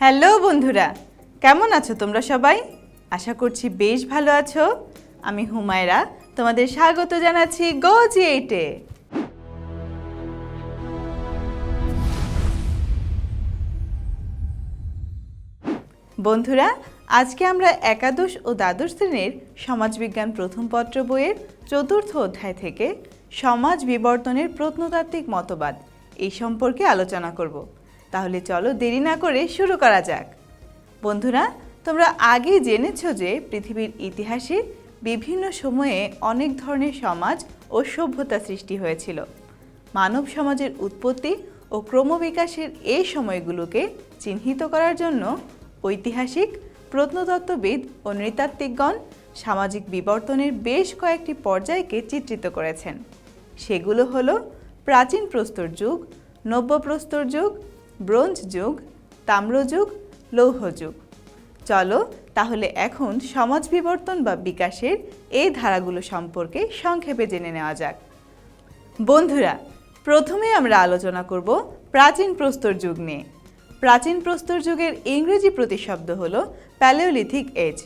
Hello বন্ধুরা, কেমন আছো তোমরা সবাই? আশা করছি বেশ ভালো আছো। আমি হুমায়রা, তোমাদের স্বাগত জানাচ্ছি গো জি এইটে বন্ধুরা, আজকে আমরা একাদশ ও দ্বাদশ শ্রেণির সমাজবিজ্ঞান প্রথম পত্র বইয়ের চতুর্থ অধ্যায় থেকে সমাজ বিবর্তনের প্রত্নতাত্ত্বিক মতবাদ এই সম্পর্কে আলোচনা করব। তাহলে চলো দেরি না করে শুরু করা যাক। বন্ধুরা, তোমরা আগে জেনেছো যে পৃথিবীর ইতিহাসে বিভিন্ন সময়ে অনেক ধরনের সমাজ ও সভ্যতা সৃষ্টি হয়েছিল। মানব সমাজের উৎপত্তি ও ক্রমবিকাশের এই সময়গুলোকে চিহ্নিত করার জন্য ঐতিহাসিক, প্রত্নতত্ত্ববিদ ও নৃতাত্ত্বিকগণ সামাজিক বিবর্তনের বেশ কয়েকটি পর্যায়কে চিত্রিত করেছেন। সেগুলো হলো প্রাচীন প্রস্তর যুগ, নব্যপ্রস্তর যুগ ব্রোঞ্জ যুগ তাম্রযুগ লৌহ যুগ। চলো তাহলে এখন সমাজ বিবর্তন বা বিকাশের এই ধারাগুলো সম্পর্কে সংক্ষেপে জেনে নেওয়া যাক। বন্ধুরা, প্রথমে আমরা আলোচনা করব প্রাচীন প্রস্তর যুগ নিয়ে। প্রাচীন প্রস্তর যুগের ইংরেজি প্রতিশব্দ হল প্যালেওলিথিক এজ।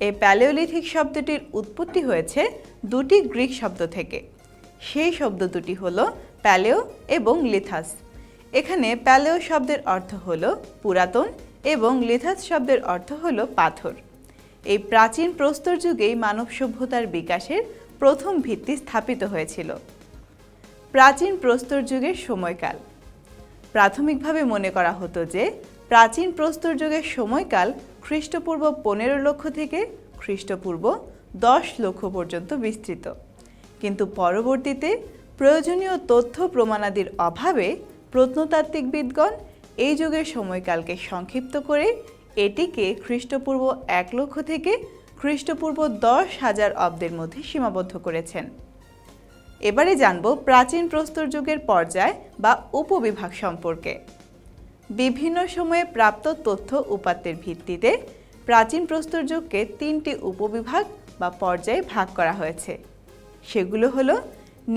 এই প্যালেওলিথিক শব্দটির উৎপত্তি হয়েছে দুটি গ্রিক শব্দ থেকে। সেই শব্দ দুটি হল প্যালেও এবং লিথাস। এখানে প্যালেও শব্দের অর্থ হল পুরাতন এবং লিথাস শব্দের অর্থ হল পাথর। এই প্রাচীন প্রস্তর যুগেই মানব সভ্যতার বিকাশের প্রথম ভিত্তি স্থাপিত হয়েছিল। প্রাচীন প্রস্তর যুগের সময়কাল। প্রাথমিকভাবে মনে করা হতো যে, প্রাচীন প্রস্তর যুগের সময়কাল খ্রিস্টপূর্ব পনেরো লক্ষ থেকে খ্রিস্টপূর্ব দশ লক্ষ পর্যন্ত বিস্তৃত। কিন্তু পরবর্তীতে প্রয়োজনীয় তথ্য প্রমাণাদির অভাবে প্রত্নতাত্ত্বিকবিদগণ এই যুগের সময়কালকে সংক্ষিপ্ত করে এটিকে খ্রিস্টপূর্ব এক লক্ষ থেকে খ্রিস্টপূর্ব দশ হাজার অব্দের মধ্যে সীমাবদ্ধ করেছেন। এবারে জানব প্রাচীন প্রস্তর যুগের পর্যায় বা উপবিভাগ সম্পর্কে। বিভিন্ন সময়ে প্রাপ্ত তথ্য উপাত্তের ভিত্তিতে প্রাচীন প্রস্তর যুগকে তিনটি উপবিভাগ বা পর্যায়ে ভাগ করা হয়েছে। সেগুলো হলো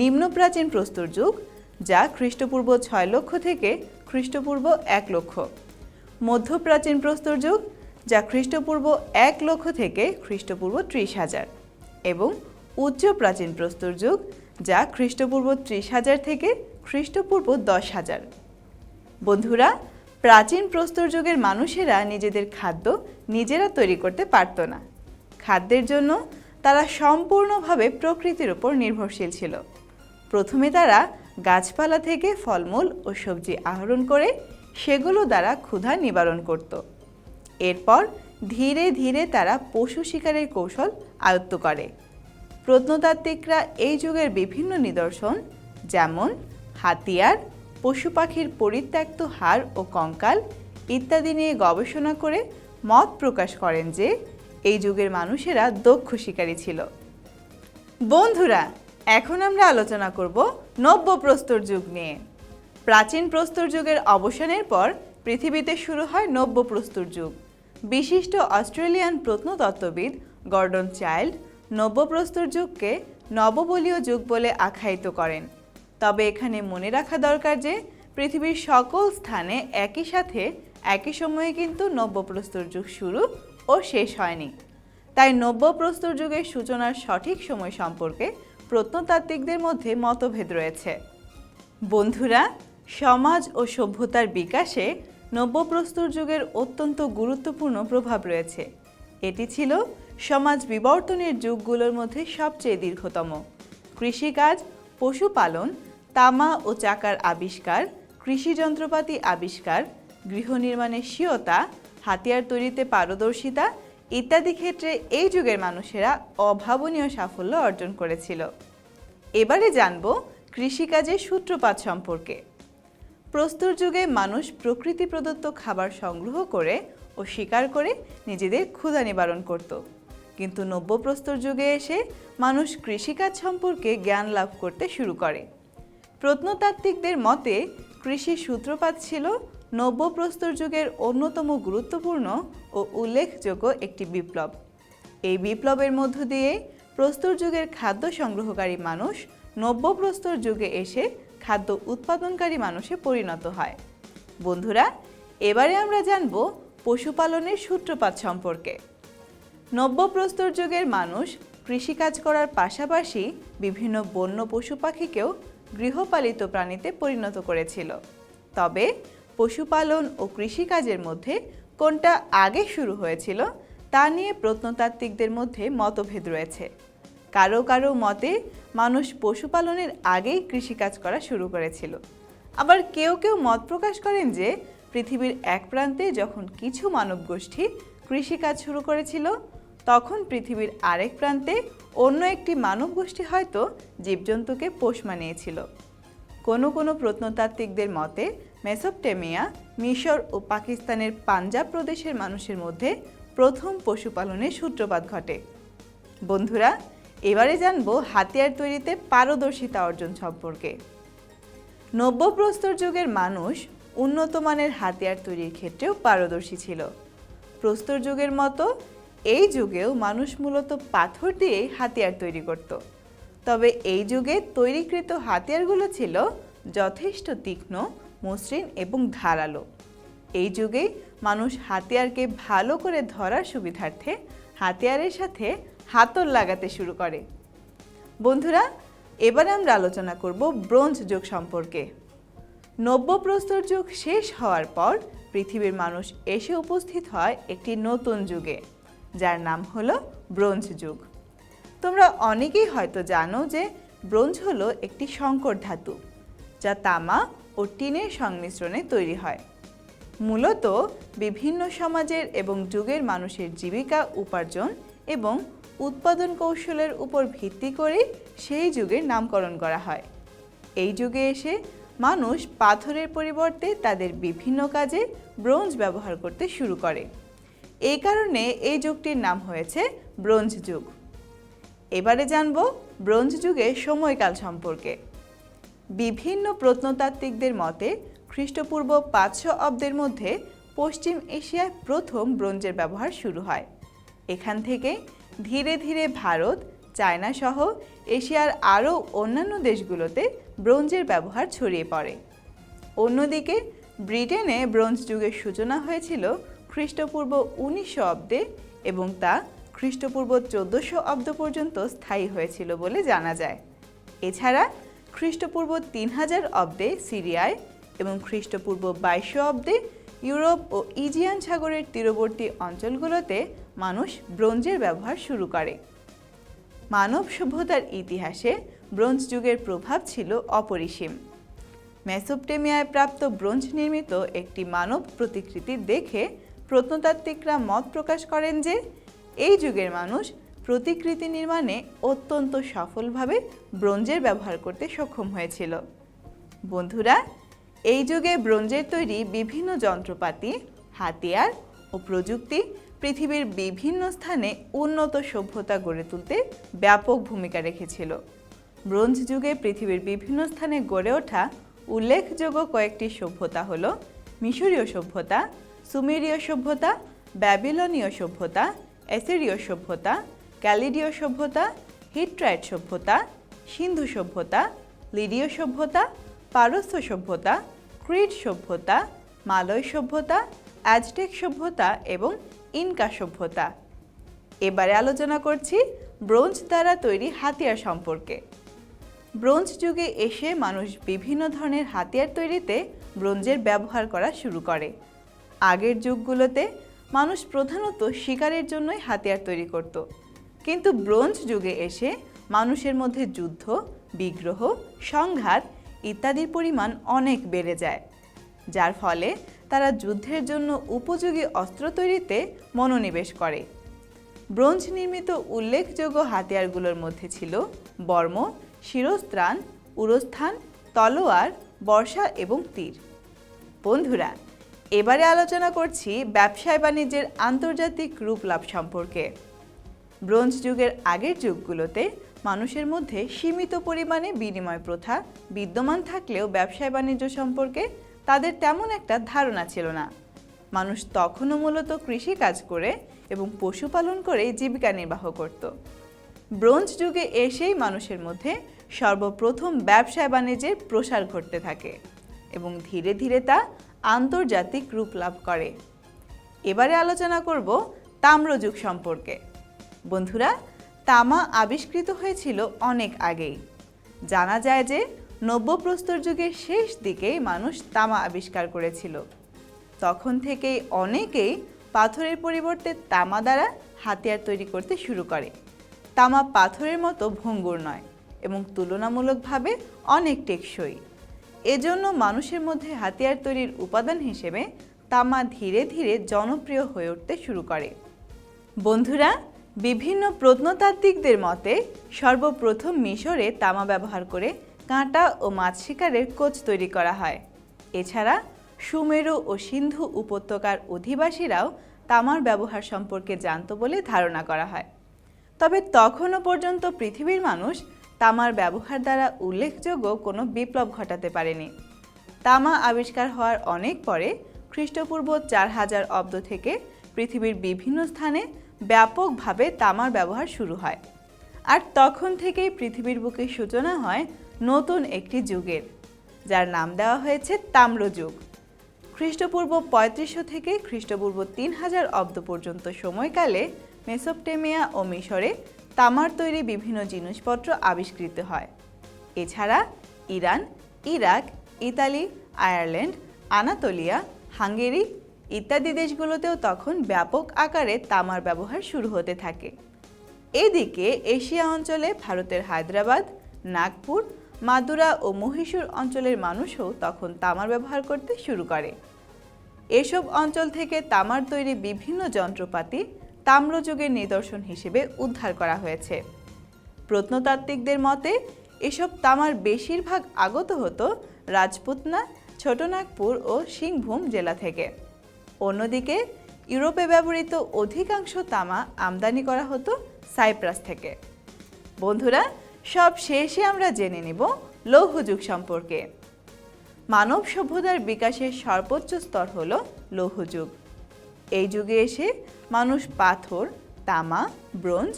নিম্ন প্রাচীন প্রস্তর যুগ যা খ্রিস্টপূর্ব ছয় লক্ষ থেকে খ্রিস্টপূর্ব এক লক্ষ। মধ্যপ্রাচীন প্রস্তর যুগ, যা খ্রিস্টপূর্ব এক লক্ষ থেকে খ্রিস্টপূর্ব ত্রিশ হাজার। এবং উচ্চ প্রাচীন প্রস্তর যুগ, যা খ্রিস্টপূর্ব ত্রিশ হাজার থেকে খ্রিস্টপূর্ব দশ হাজার। বন্ধুরা, প্রাচীন প্রস্তর যুগের মানুষেরা নিজেদের খাদ্য নিজেরা তৈরি করতে পারত না। খাদ্যের জন্য তারা সম্পূর্ণভাবে প্রকৃতির উপর নির্ভরশীল ছিল। প্রথমে তারা গাছপালা থেকে ফলমূল ও সবজি আহরণ করে সেগুলো দ্বারা ক্ষুধা নিবারণ করত। এরপর ধীরে ধীরে তারা পশু শিকারের কৌশল আয়ত্ত করে। প্রত্নতাত্ত্বিকরা এই যুগের বিভিন্ন নিদর্শন যেমন হাতিয়ার, পশু পাখির পরিত্যক্ত হাড় ও কঙ্কাল ইত্যাদি নিয়ে গবেষণা করে মত প্রকাশ করেন যে, এই যুগের মানুষেরা দক্ষ শিকারী ছিল। বন্ধুরা এখন আমরা আলোচনা করব নব্য প্রস্তর যুগ নিয়ে। প্রাচীন প্রস্তর যুগের অবসানের পর পৃথিবীতে শুরু হয় নব্য প্রস্তর যুগ। বিশিষ্ট অস্ট্রেলিয়ান প্রত্নতত্ত্ববিদ গর্ডন চাইল্ড নব্যপ্রস্তর যুগকে নববলীয় যুগ বলে আখ্যায়িত করেন। তবে এখানে মনে রাখা দরকার যে, পৃথিবীর সকল স্থানে একই সাথে একই সময়ে কিন্তু নব্যপ্রস্তর যুগ শুরু ও শেষ হয়নি। তাই নব্যপ্রস্তর যুগের সূচনার সঠিক সময় সম্পর্কে প্রত্নতাত্ত্বিকদের মধ্যে মতভেদ রয়েছে। বন্ধুরা, সমাজ ও সভ্যতার বিকাশে নব্যপ্রস্তর যুগের অত্যন্ত গুরুত্বপূর্ণ প্রভাব রয়েছে। এটি ছিল সমাজ বিবর্তনের যুগগুলোর মধ্যে সবচেয়ে দীর্ঘতম। কৃষিকাজ, পশুপালন, তামা ও চাকার আবিষ্কার, কৃষি যন্ত্রপাতি আবিষ্কার, গৃহ নির্মাণের স্বীয়তা, হাতিয়ার তৈরিতে পারদর্শিতা ইত্যাদি ক্ষেত্রে এই যুগের মানুষেরা অভাবনীয় সাফল্য অর্জন করেছিল। এবারে জানব কৃষিকাজের সূত্রপাত সম্পর্কে। প্রস্তর যুগে মানুষ প্রকৃতি প্রদত্ত খাবার সংগ্রহ করে ও শিকার করে নিজেদের ক্ষুধা নিবারণ করত। কিন্তু নব্য প্রস্তর যুগে এসে মানুষ কৃষিকাজ সম্পর্কে জ্ঞান লাভ করতে শুরু করে। প্রত্নতাত্ত্বিকদের মতে কৃষির সূত্রপাত ছিল নব্যপ্রস্তর যুগের অন্যতম গুরুত্বপূর্ণ ও উল্লেখযোগ্য একটি বিপ্লব। এই বিপ্লবের মধ্য দিয়ে প্রস্তর যুগের খাদ্য সংগ্রহকারী মানুষ নব্যপ্রস্তর যুগে এসে খাদ্য উৎপাদনকারী মানুষে পরিণত হয়। বন্ধুরা, এবারে আমরা জানব পশুপালনের সূত্রপাত সম্পর্কে। নব্যপ্রস্তর যুগের মানুষ কৃষিকাজ করার পাশাপাশি বিভিন্ন বন্য পশু পাখিকেও গৃহপালিত প্রাণীতে পরিণত করেছিল। তবে পশুপালন ও কৃষিকাজের মধ্যে কোনটা আগে শুরু হয়েছিল তা নিয়ে প্রত্নতাত্ত্বিকদের মধ্যে মতভেদ রয়েছে। কারও কারও মতে মানুষ পশুপালনের আগেই কৃষিকাজ করা শুরু করেছিল। আবার কেউ কেউ মত প্রকাশ করেন যে পৃথিবীর এক প্রান্তে যখন কিছু মানব গোষ্ঠী কৃষিকাজ শুরু করেছিল, তখন পৃথিবীর আরেক প্রান্তে অন্য একটি মানব গোষ্ঠী হয়তো জীবজন্তুকে পোষ মানিয়েছিল। কোনো কোনো প্রত্নতাত্ত্বিকদের মতে মেসোপটেমিয়া, মিশর ও পাকিস্তানের পাঞ্জাব প্রদেশের মানুষের মধ্যে প্রথম পশুপালনের সূত্রপাত ঘটে। বন্ধুরা, এবারে জানব হাতিয়ার তৈরিতে পারদর্শিতা অর্জন সম্পর্কে। নব্যপ্রস্তর যুগের মানুষ উন্নত মানের হাতিয়ার তৈরির ক্ষেত্রেও পারদর্শী ছিল। প্রস্তর যুগের মতো এই যুগেও মানুষ মূলত পাথর দিয়েই হাতিয়ার তৈরি করত। তবে এই যুগে তৈরিকৃত হাতিয়ারগুলো ছিল যথেষ্ট তীক্ষ্ণ মসৃণ এবং ধারালো। এই যুগে মানুষ হাতিয়ারকে ভালো করে ধরার সুবিধার্থে হাতিয়ারের সাথে হাতল লাগাতে শুরু করে। বন্ধুরা, এবারে আমরা আলোচনা করব ব্রোঞ্জ যুগ সম্পর্কে। নব্যপ্রস্তর যুগ শেষ হওয়ার পর পৃথিবীর মানুষ এসে উপস্থিত হয় একটি নতুন যুগে, যার নাম হলো ব্রোঞ্জ যুগ। তোমরা অনেকেই হয়তো জানো যে ব্রোঞ্জ হলো একটি সংকর ধাতু, যা তামা ও টিনের সংমিশ্রণে তৈরি হয়। মূলত বিভিন্ন সমাজের এবং যুগের মানুষের জীবিকা উপার্জন এবং উৎপাদন কৌশলের উপর ভিত্তি করে সেই যুগের নামকরণ করা হয়। এই যুগে এসে মানুষ পাথরের পরিবর্তে তাদের বিভিন্ন কাজে ব্রোঞ্জ ব্যবহার করতে শুরু করে। এই কারণে এই যুগটির নাম হয়েছে ব্রোঞ্জ যুগ। এবারে জানব ব্রোঞ্জ যুগের সময়কাল সম্পর্কে। বিভিন্ন প্রত্নতাত্ত্বিকদের মতে, খ্রিস্টপূর্ব পাঁচশো অব্দের মধ্যে পশ্চিম এশিয়ায় প্রথম ব্রোঞ্জের ব্যবহার শুরু হয়। এখান থেকে ধীরে ধীরে ভারত, চায়না সহ এশিয়ার আরও অন্যান্য দেশগুলোতে ব্রোঞ্জের ব্যবহার ছড়িয়ে পড়ে। অন্যদিকে, ব্রিটেনে ব্রোঞ্জ যুগের সূচনা হয়েছিল খ্রিস্টপূর্ব উনিশশো অব্দে এবং তা খ্রিস্টপূর্ব চোদ্দোশো অব্দ পর্যন্ত স্থায়ী হয়েছিল বলে জানা যায়। এছাড়া খ্রিস্টপূর্ব তিন হাজার অব্দে সিরিয়ায় এবং খ্রিস্টপূর্ব বাইশশো অব্দে ইউরোপ ও ইজিয়ান সাগরের তীরবর্তী অঞ্চলগুলোতে মানুষ ব্রোঞ্জের ব্যবহার শুরু করে। মানব সভ্যতার ইতিহাসে ব্রোঞ্জ যুগের প্রভাব ছিল অপরিসীম। মেসোপটেমিয়ায় প্রাপ্ত ব্রোঞ্জ নির্মিত একটি মানব প্রতিকৃতি দেখে প্রত্নতাত্ত্বিকরা মত প্রকাশ করেন যে, এই যুগের মানুষ প্রতিকৃতি নির্মাণে অত্যন্ত সফলভাবে ব্রোঞ্জের ব্যবহার করতে সক্ষম হয়েছিল। বন্ধুরা, এই যুগে ব্রোঞ্জের তৈরি বিভিন্ন যন্ত্রপাতি, হাতিয়ার ও প্রযুক্তি পৃথিবীর বিভিন্ন স্থানে উন্নত সভ্যতা গড়ে তুলতে ব্যাপক ভূমিকা রেখেছিল। ব্রোঞ্জ যুগে পৃথিবীর বিভিন্ন স্থানে গড়ে ওঠা উল্লেখযোগ্য কয়েকটি সভ্যতা হল মিশরীয় সভ্যতা, সুমেরীয় সভ্যতা, ব্যাবিলনীয় সভ্যতা অ্যাসিরীয় সভ্যতা ক্যালিডীয় সভ্যতা, হিট্রাইট সভ্যতা, সিন্ধু সভ্যতা, লিডীয় সভ্যতা, পারস্য সভ্যতা, ক্রিট সভ্যতা, মালয় সভ্যতা, অ্যাজটেক সভ্যতা এবং ইনকা সভ্যতা। এবারে আলোচনা করছি ব্রোঞ্জ দ্বারা তৈরি হাতিয়ার সম্পর্কে। ব্রোঞ্জ যুগে এসে মানুষ বিভিন্ন ধরনের হাতিয়ার তৈরিতে ব্রোঞ্জের ব্যবহার করা শুরু করে। আগের যুগগুলোতে মানুষ প্রধানত শিকারের জন্যই হাতিয়ার তৈরি করত। কিন্তু ব্রোঞ্জ যুগে এসে মানুষের মধ্যে যুদ্ধ, বিগ্রহ, সংঘাত ইত্যাদির পরিমাণ অনেক বেড়ে যায়, যার ফলে তারা যুদ্ধের জন্য উপযোগী অস্ত্র তৈরিতে মনোনিবেশ করে। ব্রোঞ্জ নির্মিত উল্লেখযোগ্য হাতিয়ারগুলোর মধ্যে ছিল বর্ম, শিরস্ত্রাণ, উরস্থান, তলোয়ার, বর্ষা এবং তীর। বন্ধুরা, এবারে আলোচনা করছি ব্যবসায় বাণিজ্যের আন্তর্জাতিক রূপ লাভ সম্পর্কে। ব্রোঞ্জ যুগের আগের যুগগুলোতে মানুষের মধ্যে সীমিত পরিমাণে বিনিময় প্রথা, বিদ্যমান থাকলেও ব্যবসায় বাণিজ্য সম্পর্কে তাদের তেমন একটা ধারণা ছিল না। মানুষ তখনও মূলত কৃষি কাজ করে এবং পশুপালন করে জীবিকা নির্বাহ করত। ব্রোঞ্জ যুগে এসেই মানুষের মধ্যে সর্বপ্রথম ব্যবসায় বাণিজ্যের প্রসার ঘটতে থাকে এবং ধীরে ধীরে তা আন্তর্জাতিক রূপ লাভ করে। এবারে আলোচনা করব তাম্রযুগ সম্পর্কে। বন্ধুরা, তামা আবিষ্কৃত হয়েছিল অনেক আগেই। জানা যায় যে নব্যপ্রস্তর যুগের শেষ দিকেই মানুষ তামা আবিষ্কার করেছিল। তখন থেকেই অনেকেই পাথরের পরিবর্তে তামা দ্বারা হাতিয়ার তৈরি করতে শুরু করে। তামা পাথরের মতো ভঙ্গুর নয় এবং তুলনামূলকভাবে অনেক টেকসই। এজন্য মানুষের মধ্যে হাতিয়ার তৈরির উপাদান হিসেবে তামা ধীরে ধীরে জনপ্রিয় হয়ে উঠতে শুরু করে। বন্ধুরা বিভিন্ন প্রত্নতাত্ত্বিকদের মতে, সর্বপ্রথম মিশরে তামা ব্যবহার করে কাঁটা ও মাছ শিকারের কোচ তৈরি করা হয়। এছাড়া, সুমেরু ও সিন্ধু উপত্যকার অধিবাসীরাও তামার ব্যবহার সম্পর্কে জানত বলে ধারণা করা হয়। তবে তখনও পর্যন্ত পৃথিবীর মানুষ তামার ব্যবহার দ্বারা উল্লেখযোগ্য কোনো বিপ্লব ঘটাতে পারেনি। তামা আবিষ্কার হওয়ার অনেক পরে খ্রিস্টপূর্ব চার হাজার অব্দ থেকে পৃথিবীর বিভিন্ন স্থানে ব্যাপকভাবে তামার ব্যবহার শুরু হয়। আর তখন থেকেই পৃথিবীর বুকে সূচনা হয় নতুন একটি যুগের, যার নাম দেওয়া হয়েছে তাম্রযুগ খ্রিস্টপূর্ব পঁয়ত্রিশশো থেকে খ্রিস্টপূর্ব তিন হাজার অব্দ পর্যন্ত সময়কালে মেসোপটেমিয়া ও মিশরে তামার তৈরি বিভিন্ন জিনিসপত্র আবিষ্কৃত হয়। এছাড়া Iran, Iraq, Italy, Ireland, Anatolia, Hungary ইত্যাদি দেশগুলোতেও তখন ব্যাপক আকারে তামার ব্যবহার শুরু হতে থাকে। এদিকে এশিয়া অঞ্চলে ভারতের হায়দ্রাবাদ, নাগপুর, মাদুরা ও মহীশূর অঞ্চলের মানুষও তখন তামার ব্যবহার করতে শুরু করে। এসব অঞ্চল থেকে তামার তৈরি বিভিন্ন যন্ত্রপাতি তাম্রযুগের নিদর্শন হিসেবে উদ্ধার করা হয়েছে। প্রত্নতাত্ত্বিকদের মতে, এসব তামার বেশিরভাগ আগত হতো রাজপুতনা, ছোটনাগপুর ও সিংভূম জেলা থেকে। অন্যদিকে, ইউরোপে ব্যবহৃত অধিকাংশ তামা আমদানি করা হতো সাইপ্রাস থেকে। বন্ধুরা, সব শেষে আমরা জেনে নেব লৌহযুগ সম্পর্কে। মানব সভ্যতার বিকাশের সর্বোচ্চ স্তর হল লৌহযুগ এই যুগে এসে মানুষ পাথর, তামা, ব্রোঞ্জ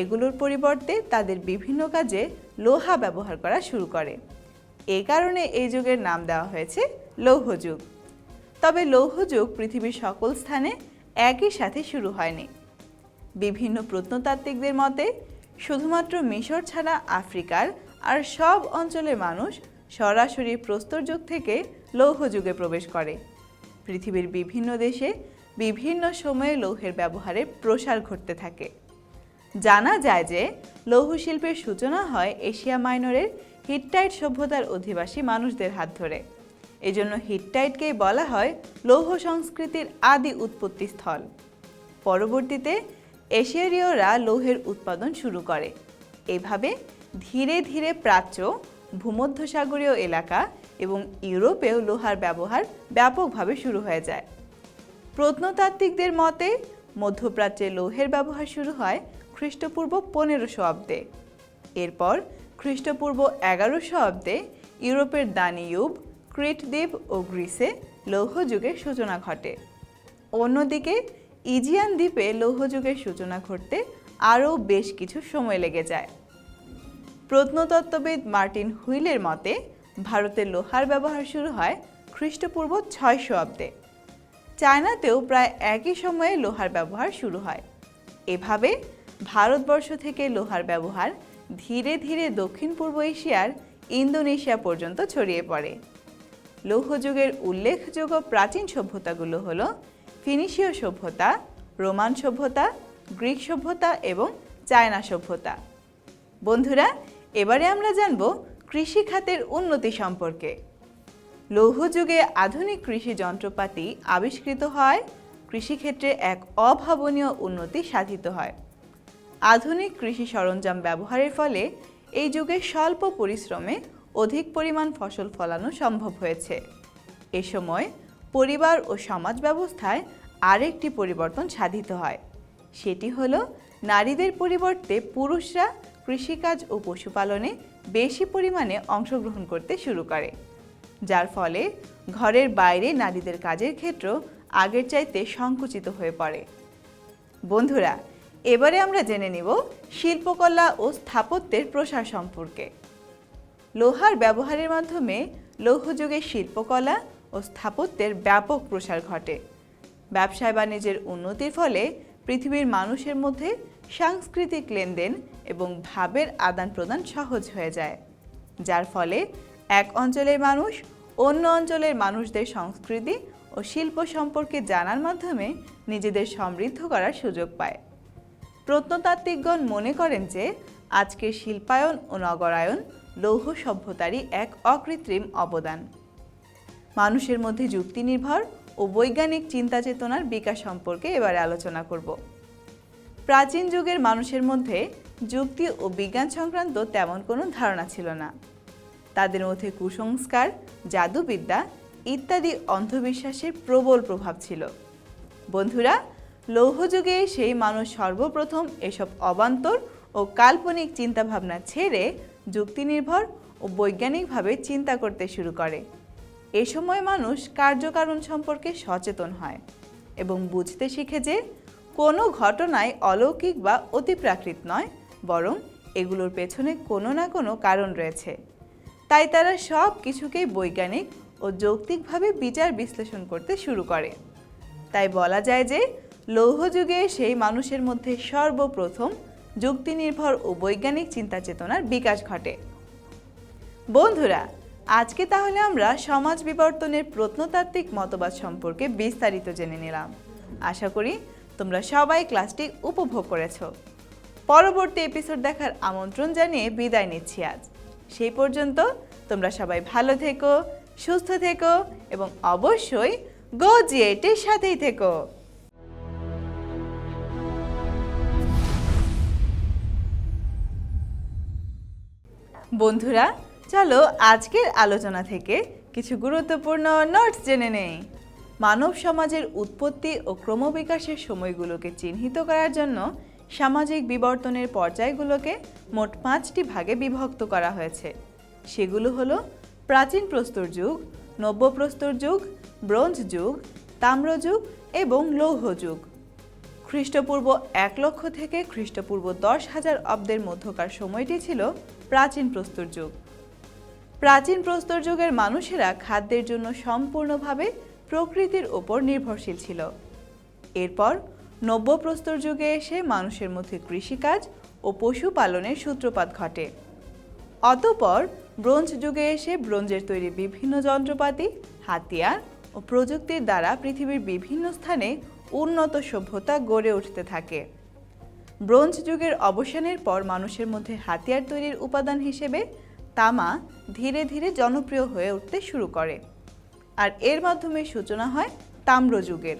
এগুলোর পরিবর্তে তাদের বিভিন্ন কাজে লোহা ব্যবহার করা শুরু করে। এই কারণে এই যুগের নাম দেওয়া হয়েছে লৌহযুগ তবে লৌহযুগ পৃথিবীর সকল স্থানে একই সাথে শুরু হয়নি। বিভিন্ন প্রত্নতাত্ত্বিকদের মতে, শুধুমাত্র মিশর ছাড়া আফ্রিকার আর সব অঞ্চলের মানুষ সরাসরি প্রস্তর যুগ থেকে লৌহযুগে প্রবেশ করে। পৃথিবীর বিভিন্ন দেশে বিভিন্ন সময়ে লৌহের ব্যবহারের প্রসার ঘটতে থাকে। জানা যায় যে লৌহ শিল্পের সূচনা হয় এশিয়া মাইনরের হিটটাইট সভ্যতার অধিবাসী মানুষদের হাত ধরে। এজন্য হিটটাইটকেই বলা হয় লৌহ সংস্কৃতির আদি উৎপত্তি স্থল পরবর্তীতে এশিয়ারীয়রা লৌহের উৎপাদন শুরু করে। এভাবে ধীরে ধীরে প্রাচ্য, ভূমধ্যসাগরীয় এলাকা এবং ইউরোপেও লোহার ব্যবহার ব্যাপকভাবে শুরু হয়ে যায়। প্রত্নতাত্ত্বিকদের মতে, মধ্যপ্রাচ্যে লৌহের ব্যবহার শুরু হয় খ্রিস্টপূর্ব পনেরোশো অব্দে। এরপর খ্রিস্টপূর্ব এগারোশো অব্দে ইউরোপের দানিউব ক্রিট দ্বীপ ও গ্রিসে লৌহ যুগের সূচনা ঘটে। অন্যদিকে, ইজিয়ান দ্বীপে লৌহযুগের সূচনা ঘটতে আরও বেশ কিছু সময় লেগে যায়। প্রত্নতত্ত্ববিদ মার্টিন হুইলের মতে ভারতের লোহার ব্যবহার শুরু হয় খ্রিস্টপূর্ব ছয়শো অব্দে চায়নাতেও প্রায় একই সময়ে লোহার ব্যবহার শুরু হয়। এভাবে, ভারতবর্ষ থেকে লোহার ব্যবহার ধীরে ধীরে দক্ষিণ পূর্ব এশিয়ার ইন্দোনেশিয়া পর্যন্ত ছড়িয়ে পড়ে। লৌহযুগের উল্লেখযোগ্য প্রাচীন সভ্যতাগুলো হল ফিনিশীয় সভ্যতা, রোমান সভ্যতা, গ্রিক সভ্যতা এবং চায়না সভ্যতা। বন্ধুরা, এবারে আমরা জানব কৃষি খাতের উন্নতি সম্পর্কে। লৌহযুগে আধুনিক কৃষি যন্ত্রপাতি আবিষ্কৃত হয়, কৃষিক্ষেত্রে এক অভাবনীয় উন্নতি সাধিত হয়। আধুনিক কৃষি সরঞ্জাম ব্যবহারের ফলে এই যুগে স্বল্প পরিশ্রমে অধিক পরিমাণ ফসল ফলানো সম্ভব হয়েছে। এ সময় পরিবার ও সমাজ ব্যবস্থায় আরেকটি পরিবর্তন সাধিত হয়। সেটি হলো, নারীদের পরিবর্তে পুরুষরা কৃষিকাজ ও পশুপালনে বেশি পরিমাণে অংশগ্রহণ করতে শুরু করে। যার ফলে ঘরের বাইরে নারীদের কাজের ক্ষেত্র আগের চাইতে সংকুচিত হয়ে পড়ে। বন্ধুরা, এবারে আমরা জেনে নিব শিল্পকলা ও স্থাপত্যের প্রসার সম্পর্কে। লোহার ব্যবহারের মাধ্যমে লৌহযুগের শিল্পকলা ও স্থাপত্যের ব্যাপক প্রসার ঘটে। ব্যবসায় বাণিজ্যের উন্নতির ফলে পৃথিবীর মানুষের মধ্যে সাংস্কৃতিক লেনদেন এবং ভাবের আদান প্রদান সহজ হয়ে যায়, যার ফলে এক অঞ্চলের মানুষ অন্য অঞ্চলের মানুষদের সংস্কৃতি ও শিল্প সম্পর্কে জানার মাধ্যমে নিজেদের সমৃদ্ধ করার সুযোগ পায়। প্রত্নতাত্ত্বিকগণ মনে করেন যে, আজকের শিল্পায়ন ও নগরায়ন লৌহ সভ্যতারই এক অকৃত্রিম অবদান। মানুষের মধ্যে যুক্তি নির্ভর ও বৈজ্ঞানিক চিন্তা চেতনার বিকাশ সম্পর্কে এবারে আলোচনা করব। প্রাচীন যুগের মানুষের মধ্যে যুক্তি ও বিজ্ঞান সংক্রান্ত তেমন কোনো ধারণা ছিল না। তাদের মধ্যে কুসংস্কার, জাদুবিদ্যা ইত্যাদি অন্ধবিশ্বাসের প্রবল প্রভাব ছিল। বন্ধুরা লৌহযুগে সেই মানুষ সর্বপ্রথম এসব অবান্তর ও কাল্পনিক চিন্তাভাবনা ছেড়ে যুক্তিনির্ভর ও বৈজ্ঞানিকভাবে চিন্তা করতে শুরু করে। এ সময় মানুষ কার্যকারণ সম্পর্কে সচেতন হয় এবং বুঝতে শিখে যে কোনো ঘটনাই অলৌকিক বা অতিপ্রাকৃত নয়, বরং এগুলোর পেছনে কোনো না কোনো কারণ রয়েছে। তাই তারা সব কিছুকেই বৈজ্ঞানিক ও যৌক্তিকভাবে বিচার বিশ্লেষণ করতে শুরু করে। তাই বলা যায় যে লৌহযুগে সেই মানুষের মধ্যে সর্বপ্রথম যুক্তিনির্ভর ও বৈজ্ঞানিক চিন্তা চেতনার বিকাশ ঘটে। বন্ধুরা, আজকে তাহলে আমরা সমাজ বিবর্তনের প্রত্নতাত্ত্বিক মতবাদ সম্পর্কে বিস্তারিত জেনে নিলাম। আশা করি তোমরা সবাই ক্লাসটি উপভোগ করেছ। পরবর্তী এপিসোড দেখার আমন্ত্রণ জানিয়ে বিদায় নিচ্ছি আজ। সেই পর্যন্ত তোমরা সবাই ভালো থেকো, সুস্থ থেকো এবং অবশ্যই গো জিএটের সাথেই থেকো। বন্ধুরা, চলো আজকের আলোচনা থেকে কিছু গুরুত্বপূর্ণ নোটস জেনে নেই। মানব সমাজের উৎপত্তি ও ক্রমবিকাশের সময়গুলোকে চিহ্নিত করার জন্য সামাজিক বিবর্তনের পর্যায়গুলোকে মোট পাঁচটি ভাগে বিভক্ত করা হয়েছে। সেগুলো হলো প্রাচীন প্রস্তর যুগ নব্যপ্রস্তর যুগ, ব্রোঞ্জ যুগ তাম্রযুগ এবং লৌহ যুগ। খ্রিস্টপূর্ব এক লক্ষ থেকে খ্রিস্টপূর্ব দশ হাজার অব্দের মধ্যকার সময়টি ছিল প্রাচীন প্রস্তর যুগ। প্রাচীন প্রস্তর যুগের মানুষেরা খাদ্যের জন্য সম্পূর্ণভাবে প্রকৃতির ওপর নির্ভরশীল ছিল। এরপর নব্য প্রস্তর যুগে এসে মানুষের মধ্যে কৃষিকাজ ও পশুপালনের সূত্রপাত ঘটে। অতপর ব্রোঞ্জ যুগে এসে ব্রোঞ্জের তৈরি বিভিন্ন যন্ত্রপাতি, হাতিয়ার ও প্রযুক্তির দ্বারা পৃথিবীর বিভিন্ন স্থানে উন্নত সভ্যতা গড়ে উঠতে থাকে। ব্রোঞ্জ যুগের অবসানের পর মানুষের মধ্যে হাতিয়ার তৈরির উপাদান হিসেবে তামা ধীরে ধীরে জনপ্রিয় হয়ে উঠতে শুরু করে। আর এর মাধ্যমে সূচনা হয় তাম্র যুগের।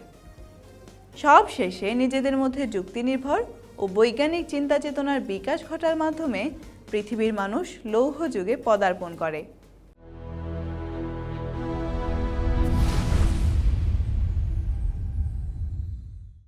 সব শেষে নিজেদের মধ্যে যুক্তিনির্ভর ও বৈজ্ঞানিক চিন্তা চেতনার বিকাশ ঘটার মাধ্যমে পৃথিবীর মানুষ লৌহ যুগে পদার্পণ করে।